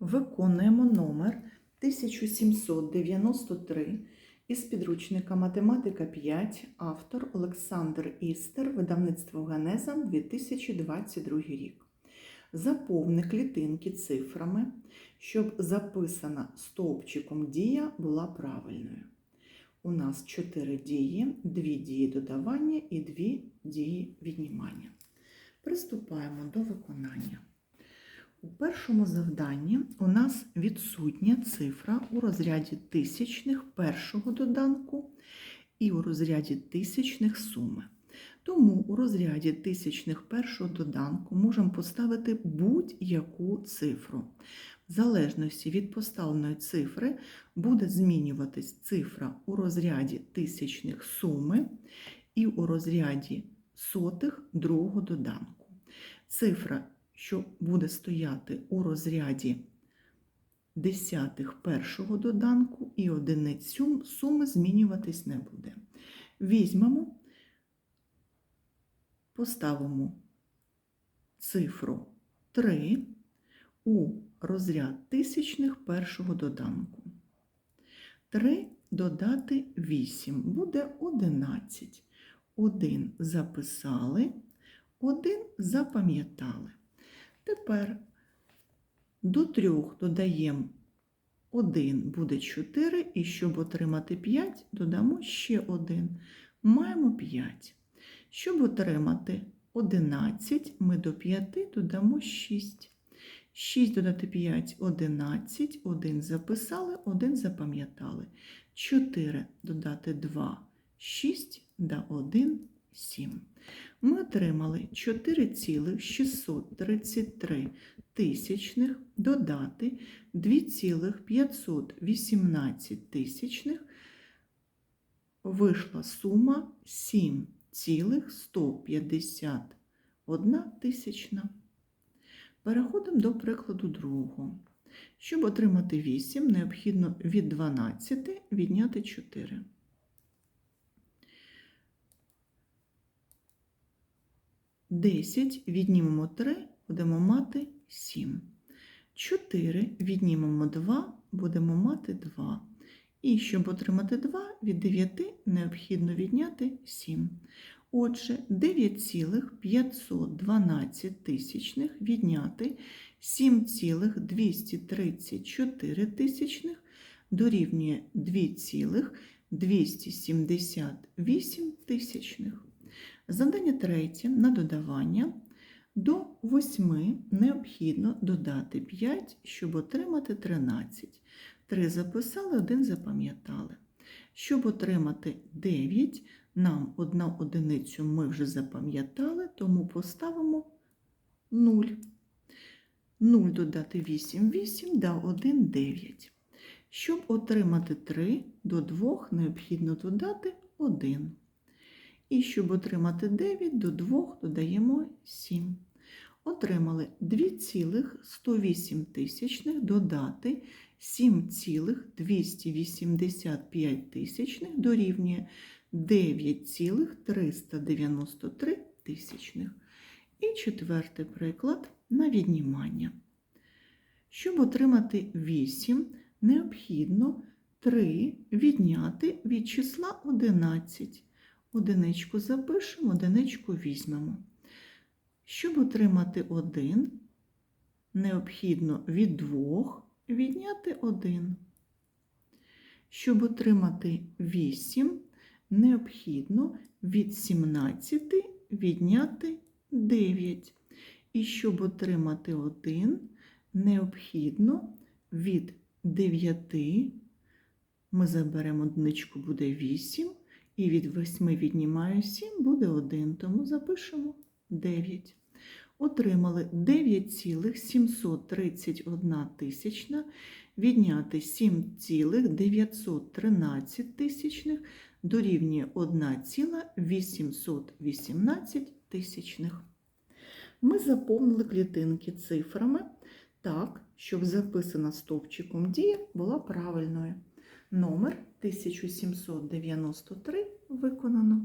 Виконуємо номер 1793 із підручника Математика 5, автор Олександр Істер, видавництво Генеза 2022 рік. Заповни клітинки цифрами, щоб записана стовпчиком дія була правильною. У нас 4 дії, 2 дії додавання і 2 дії віднімання. Приступаємо до виконання. У першому завданні у нас відсутня цифра у розряді тисячних першого доданку і у розряді тисячних суми. Тому у розряді тисячних першого доданку можемо поставити будь-яку цифру. В залежності від поставленої цифри буде змінюватись цифра у розряді тисячних суми і у розряді сотих другого доданку. Цифра що буде стояти у розряді десятих першого доданку і одиниць суми змінюватись не буде. Візьмемо, поставимо цифру 3 у розряд тисячних першого доданку. 3 додати 8 буде 11. 1 записали, 1 запам'ятали. Тепер до 3 додаємо 1 буде 4, і щоб отримати 5, додамо ще 1. Маємо 5. Щоб отримати 11, ми до 5 додамо 6. 6 додати 5 11, 1 записали, 1 запам'ятали. 4 додати 2 6 да 1 7. Ми отримали 4,633 тисячних додати 2,518 тисячних. Вийшла сума 7,151 тисячна. Переходимо до прикладу другого. Щоб отримати 8, необхідно від 12 відняти 4. Десять віднімемо 3, будемо мати 7. 4 віднімемо 2, будемо мати 2. І щоб отримати 2, від 9 необхідно відняти 7. Отже, 9,512 тисячних відняти 7,234 тисячних дорівнює 2,278 тисячних. Завдання третє на додавання. До 8 необхідно додати 5, щоб отримати 13. 3 записали, 1 запам'ятали. Щоб отримати 9, нам одну одиницю ми вже запам'ятали, тому поставимо 0. 0 додати 8, 8, да 1, 9. Щоб отримати 3, до 2 необхідно додати 1. І щоб отримати 9, до 2 додаємо 7. Отримали 2,108 тисячних додати 7,285 тисячних дорівнює 9,393 тисячних. І четвертий приклад на віднімання. Щоб отримати 8, необхідно 3 відняти від числа 11. Одиничку запишемо, одиничку візьмемо. Щоб отримати 1, необхідно від 2 відняти 1. Щоб отримати 8, необхідно від 17 відняти 9. І щоб отримати 1, необхідно від 9, ми заберемо одиничку, буде 8. І від 8 віднімаю 7, буде 1, тому запишемо 9. Отримали 9,731 тисячна, відняти 7,913 тисячних, дорівнює 1,818 тисячних. Ми заповнили клітинки цифрами так, щоб записана стовпчиком дія була правильною. Номер 1793 виконано.